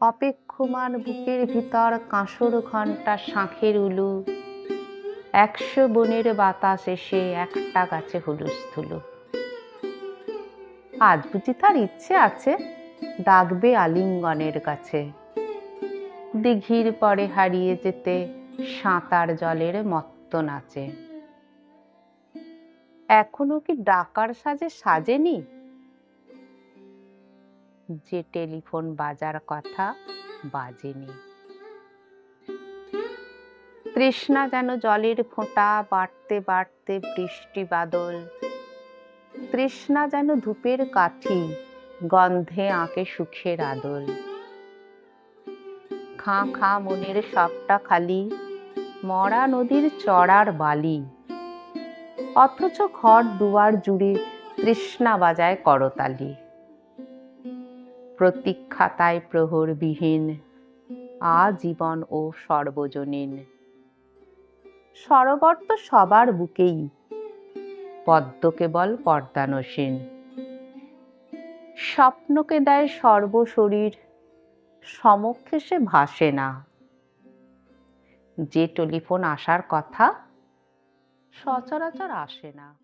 অপেক্ষমান বুকের ভিতর কাঁসর ঘণ্টা শাঁখের উলু। একশো বনের বাতাস এসে একটা গাছে হুলুস্থুলু আজ বুঝি তার ইচ্ছে আছে ডাকবে আলিঙ্গনের কাছে। দিঘির পরে হারিয়ে যেতে সাঁতার জলের মত্ত নাচে। এখনও কি ডাকার সাজে সাজেনি? যে টেলিফোন বাজার কথা বাজেনি। তৃষ্ণা যেন জলের ফোঁটা, বাড়তে বাড়তে বৃষ্টি বাদল। তৃষ্ণা যেন ধূপের কাঠি, গন্ধে আঁকে সুখের আদল। খাঁ খাঁ মনের সবটা খালি, মরা নদীর চড়ার বালি। অথচ ঘর দুয়ার জুড়ে তৃষ্ণা বাজায় করতালি। প্রতীক্ষাতায় প্রহরবিহীন, আজীবন ও সর্বজনীন। সরোবর তো সবার বুকেই, পদ্ম কেবল পর্দানসীন। স্বপ্নকে দেয় সর্বশরীর, সমক্ষে সে ভাসে না। যে টেলিফোন আসার কথা, সচরাচর আসে না।